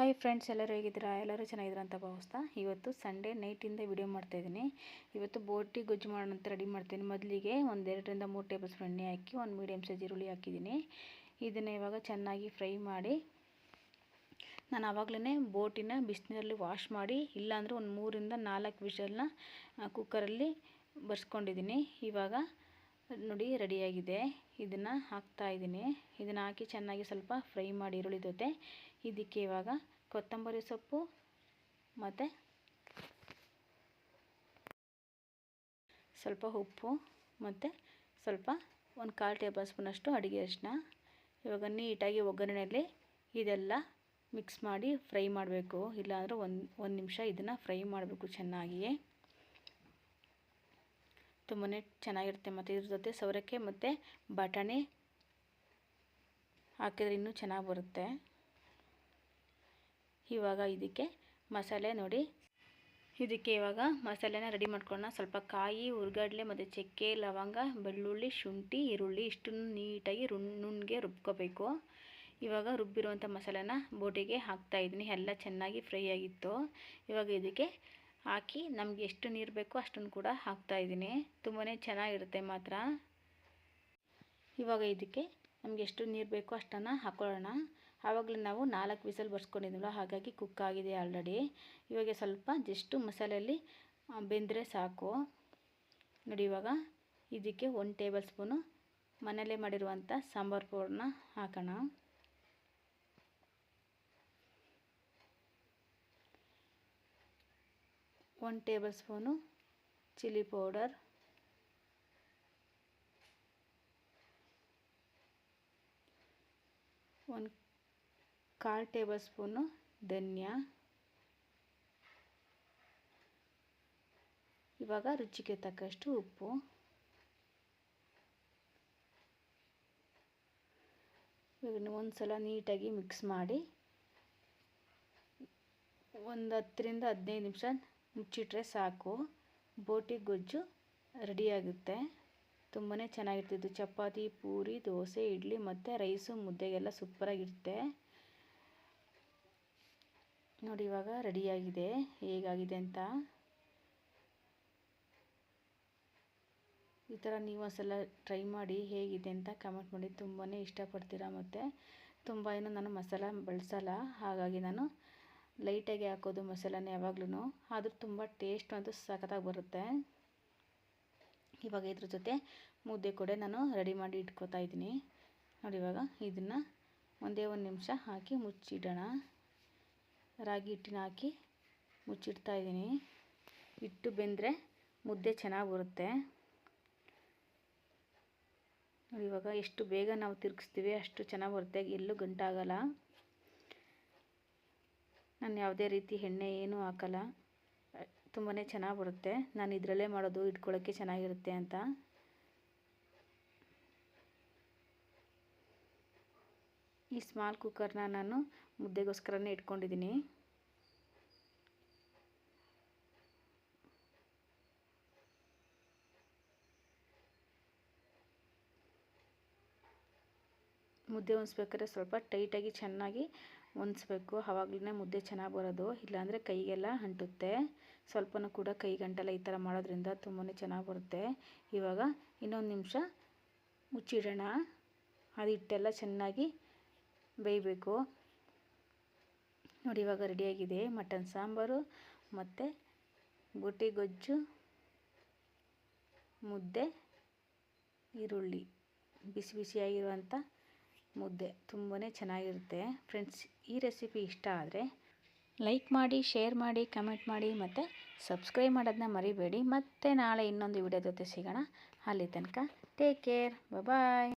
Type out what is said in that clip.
Hi friends ಎಲ್ಲರೂ ಹೇಗಿದ್ದೀರಾ? ಎಲ್ಲರೂ ಚೆನ್ನಾಗಿದ್ದೀರಾ ಅಂತ ಭಾವಿಸ್ತಾ ಇವತ್ತು ಸಂಡೇ ನೈಟಿಂದ ವಿಡಿಯೋ ಮಾಡ್ತಾಯಿದ್ದೀನಿ ಇವತ್ತು ಬೋಟಿ ಗೊಜ್ಜು ಮಾಡೋಣ ಅಂತ ರೆಡಿ ಮಾಡ್ತೀನಿ. ಮೊದಲಿಗೆ ಒಂದೆರಡರಿಂದ ಮೂರು ಟೇಬಲ್ ಸ್ಪೂನ್ ಎಣ್ಣೆ ಹಾಕಿ, ಒಂದು ಮೀಡಿಯಮ್ ಸೈಜ್ ಈರುಳ್ಳಿ ಹಾಕಿದ್ದೀನಿ. ಇದನ್ನು ಇವಾಗ ಚೆನ್ನಾಗಿ ಫ್ರೈ ಮಾಡಿ, ನಾನು ಆವಾಗಲೇ ಬೋಟಿನ ಬಿಸಿನೀರಲ್ಲಿ ವಾಶ್ ಮಾಡಿ, ಇಲ್ಲಾಂದರೆ ಒಂದು ಮೂರಿಂದ ನಾಲ್ಕು ವಿಷಲ್ನ ಕುಕ್ಕರಲ್ಲಿ ಬರ್ಸ್ಕೊಂಡಿದ್ದೀನಿ. ಇವಾಗ ನೋಡಿ, ರೆಡಿಯಾಗಿದೆ. ಇದನ್ನು ಹಾಕ್ತಾಯಿದ್ದೀನಿ ಇದನ್ನು ಹಾಕಿ ಚೆನ್ನಾಗಿ ಸ್ವಲ್ಪ ಫ್ರೈ ಮಾಡಿ ಈರುಳ್ಳಿ ಜೊತೆ. ಇದಕ್ಕೆ ಇವಾಗ ಕೊತ್ತಂಬರಿ ಸೊಪ್ಪು ಮತ್ತು ಸ್ವಲ್ಪ ಉಪ್ಪು ಮತ್ತು ಸ್ವಲ್ಪ ಒಂದು ಕಾಲು ಟೇಬಲ್ ಸ್ಪೂನಷ್ಟು ಅಡುಗೆ ಅರಿಶಿನ ಇವಾಗ ನೀಟಾಗಿ ಒಗ್ಗರಣೆಯಲ್ಲಿ ಇದೆಲ್ಲ ಮಿಕ್ಸ್ ಮಾಡಿ ಫ್ರೈ ಮಾಡಬೇಕು. ಇಲ್ಲಾಂದರೆ ಒಂದು ಒಂದು ನಿಮಿಷ ಇದನ್ನು ಫ್ರೈ ಮಾಡಬೇಕು ಚೆನ್ನಾಗಿಯೇ. ತುಂಬಾ ಚೆನ್ನಾಗಿರುತ್ತೆ. ಮತ್ತು ಇದ್ರ ಜೊತೆ ಸೌರಕ್ಕೆ ಮತ್ತು ಬಟಾಣಿ ಹಾಕಿದ್ರೆ ಇನ್ನೂ ಚೆನ್ನಾಗಿ ಬರುತ್ತೆ. ಇವಾಗ ಇದಕ್ಕೆ ಮಸಾಲೆ ನೋಡಿ. ಇದಕ್ಕೆ ಇವಾಗ ಮಸಾಲೆನ ರೆಡಿ ಮಾಡ್ಕೊಳ್ಳೋಣ. ಸ್ವಲ್ಪ ಕಾಯಿ, ಹುರ್ಗಡ್ಲೆ, ಮತ್ತು ಚಕ್ಕೆ, ಲವಂಗ, ಬೆಳ್ಳುಳ್ಳಿ, ಶುಂಠಿ, ಈರುಳ್ಳಿ ಇಷ್ಟನ್ನು ನೀಟಾಗಿ ನುಣ್ಣಗೆ ರುಬ್ಕೋಬೇಕು. ಇವಾಗ ರುಬ್ಬಿರುವಂಥ ಮಸಾಲೆನ ಬೋಟಿಗೆ ಹಾಕ್ತಾಯಿದ್ದೀನಿ ಎಲ್ಲ ಚೆನ್ನಾಗಿ ಫ್ರೈ ಆಗಿತ್ತು. ಇವಾಗ ಇದಕ್ಕೆ ಹಾಕಿ ನಮಗೆ ಎಷ್ಟು ನೀರು ಬೇಕೋ ಅಷ್ಟನ್ನು ಕೂಡ ಹಾಕ್ತಾಯಿದ್ದೀನಿ ತುಂಬಾ ಚೆನ್ನಾಗಿರುತ್ತೆ ಮಾತ್ರ. ಇವಾಗ ಇದಕ್ಕೆ ನಮಗೆ ಎಷ್ಟು ನೀರು ಬೇಕೋ ಅಷ್ಟನ್ನು ಹಾಕ್ಕೊಳ್ಳೋಣ ಆವಾಗಲೇ ನಾವು ನಾಲ್ಕು ವಿಸಲ್ ಬರ್ಸ್ಕೊಂಡಿದ್ವಲ್ಲ ಹಾಗಾಗಿ ಕುಕ್ ಆಗಿದೆ ಆಲ್ರೆಡಿ ಇವಾಗ ಸ್ವಲ್ಪ ಜಸ್ಟು ಮಸಾಲೆಯಲ್ಲಿ ಬೆಂದರೆ ಸಾಕು. ನೋಡಿ ಇವಾಗ ಇದಕ್ಕೆ ಒಂದು ಟೇಬಲ್ ಸ್ಪೂನು ಮನೆಯಲ್ಲೇ ಮಾಡಿರುವಂಥ ಸಾಂಬಾರು ಪೌಡ್ರನ್ನ ಹಾಕೋಣ. ಒಂದು ಟೇಬಲ್ ಸ್ಪೂನು ಚಿಲ್ಲಿ ಪೌಡರ್ ಒಂದು ಕಾಲು ಟೇಬಲ್ ಸ್ಪೂನು ಧನ್ಯ ಇವಾಗ ರುಚಿಗೆ ತಕ್ಕಷ್ಟು ಉಪ್ಪು. ಇವಾಗ ಒಂದು ಸಲ ನೀಟಾಗಿ ಮಿಕ್ಸ್ ಮಾಡಿ. ಒಂದು ಹತ್ತರಿಂದ ಹದಿನೈದು ನಿಮಿಷ ಮುಚ್ಚಿಟ್ರೆ ಸಾಕು. ಬೋಟಿ ಗೊಜ್ಜು ರೆಡಿಯಾಗುತ್ತೆ. ತುಂಬಾ ಚೆನ್ನಾಗಿರ್ತಿದ್ದು ಚಪಾತಿ, ಪೂರಿ, ದೋಸೆ, ಇಡ್ಲಿ ಮತ್ತು ರೈಸು ಮುದ್ದೆಗೆಲ್ಲ ಸೂಪರಾಗಿರುತ್ತೆ. ನೋಡಿ ಇವಾಗ ರೆಡಿಯಾಗಿದೆ. ಹೇಗಾಗಿದೆ ಅಂತ. ಈ ಥರ ನೀವು ಒಂದ್ಸಲ ಟ್ರೈ ಮಾಡಿ ಹೇಗಿದೆ ಅಂತ ಕಮೆಂಟ್ ಮಾಡಿ. ತುಂಬಾ ಇಷ್ಟಪಡ್ತೀರಾ ಮತ್ತು. ತುಂಬ ಏನು ನಾನು ಮಸಾಲ ಬಳಸಲ್ಲ. ಹಾಗಾಗಿ ನಾನು ಲೈಟಾಗಿ ಹಾಕೋದು ಮಸಾಲೆನ ಯಾವಾಗ್ಲೂ ಆದರೂ ತುಂಬ ಟೇಸ್ಟ್ ಅಂತೂ ಸಖತ್ತಾಗಿ ಬರುತ್ತೆ. ಇವಾಗ ಇದ್ರ ಜೊತೆ ಮುದ್ದೆ ಕೂಡ ನಾನು ರೆಡಿ ಮಾಡಿ ಇಟ್ಕೋತಾ ಇದ್ದೀನಿ. ನೋಡಿ ಇವಾಗ ಇದನ್ನು ಒಂದೇ ಒಂದು ನಿಮಿಷ ಹಾಕಿ ಮುಚ್ಚಿಡೋಣ. ರಾಗಿ ಹಿಟ್ಟಿನ ಹಾಕಿ ಮುಚ್ಚಿಡ್ತಾ ಇದ್ದೀನಿ. ಹಿಟ್ಟು ಬೆಂದರೆ ಮುದ್ದೆ ಚೆನ್ನಾಗಿ ಬರುತ್ತೆ. ನೋಡಿ ಇವಾಗ ಎಷ್ಟು ಬೇಗ ನಾವು ತಿರುಗಿಸ್ತೀವಿ ಅಷ್ಟು ಚೆನ್ನಾಗಿ ಬರುತ್ತೆ. ಎಲ್ಲೂ ಗಂಟಾಗಲ್ಲ. ನಾನು ಯಾವುದೇ ರೀತಿ ಎಣ್ಣೆ ಏನೂ ಹಾಕಲ್ಲ. ತುಂಬಾ ಚೆನ್ನಾಗಿ ಬರುತ್ತೆ. ನಾನು ಇದರಲ್ಲೇ ಮಾಡೋದು ಇಟ್ಕೊಳ್ಳೋಕ್ಕೆ ಚೆನ್ನಾಗಿರುತ್ತೆ ಅಂತ. ಈ ಸ್ಮಾಲ್ ಕುಕ್ಕರ್ನ ನಾನು ಮುದ್ದೆಗೋಸ್ಕರನೇ ಇಟ್ಕೊಂಡಿದ್ದೀನಿ. ಮುದ್ದೆ ಹೊಂದಿಸ್ಬೇಕಾದ್ರೆ ಸ್ವಲ್ಪ ಟೈಟಾಗಿ ಚೆನ್ನಾಗಿ ಹೊಂದಿಸ್ಬೇಕು ಆವಾಗಲೇ ಮುದ್ದೆ ಚೆನ್ನಾಗಿ ಬರೋದು. ಇಲ್ಲಾಂದರೆ ಕೈಗೆಲ್ಲ ಅಂಟುತ್ತೆ. ಸ್ವಲ್ಪನೂ ಕೂಡ ಕೈ ಗಂಟೆಲ್ಲ ಈ ಥರ ಮಾಡೋದ್ರಿಂದ ತುಂಬಾ ಚೆನ್ನಾಗಿ ಬರುತ್ತೆ. ಇವಾಗ ಇನ್ನೊಂದು ನಿಮಿಷ ಮುಚ್ಚಿಡೋಣ. ಅದು ಹಿಟ್ಟೆಲ್ಲ ಚೆನ್ನಾಗಿ ಬೇಯಬೇಕು. ನೋಡಿ ಇವಾಗ ರೆಡಿಯಾಗಿದೆ ಮಟನ್ ಸಾಂಬಾರು ಮತ್ತು ಗುಟ್ಟಿ ಗೊಜ್ಜು, ಮುದ್ದೆ, ಈರುಳ್ಳಿ. ಬಿಸಿ ಬಿಸಿಯಾಗಿರುವಂಥ ಮುದ್ದೆ ತುಂಬಾ ಚೆನ್ನಾಗಿರುತ್ತೆ. ಫ್ರೆಂಡ್ಸ್ ಈ ರೆಸಿಪಿ ಇಷ್ಟ ಆದರೆ ಲೈಕ್ ಮಾಡಿ ಶೇರ್ ಮಾಡಿ ಕಮೆಂಟ್ ಮಾಡಿ ಮತ್ತು ಸಬ್ಸ್ಕ್ರೈಬ್ ಮಾಡೋದನ್ನ ಮರಿಬೇಡಿ. ಮತ್ತೆ ನಾಳೆ ಇನ್ನೊಂದು ವಿಡಿಯೋ ಜೊತೆ ಸಿಗೋಣ. ಅಲ್ಲಿ ತನಕ ಟೇಕ್ ಕೇರ್ ಬಾಯ್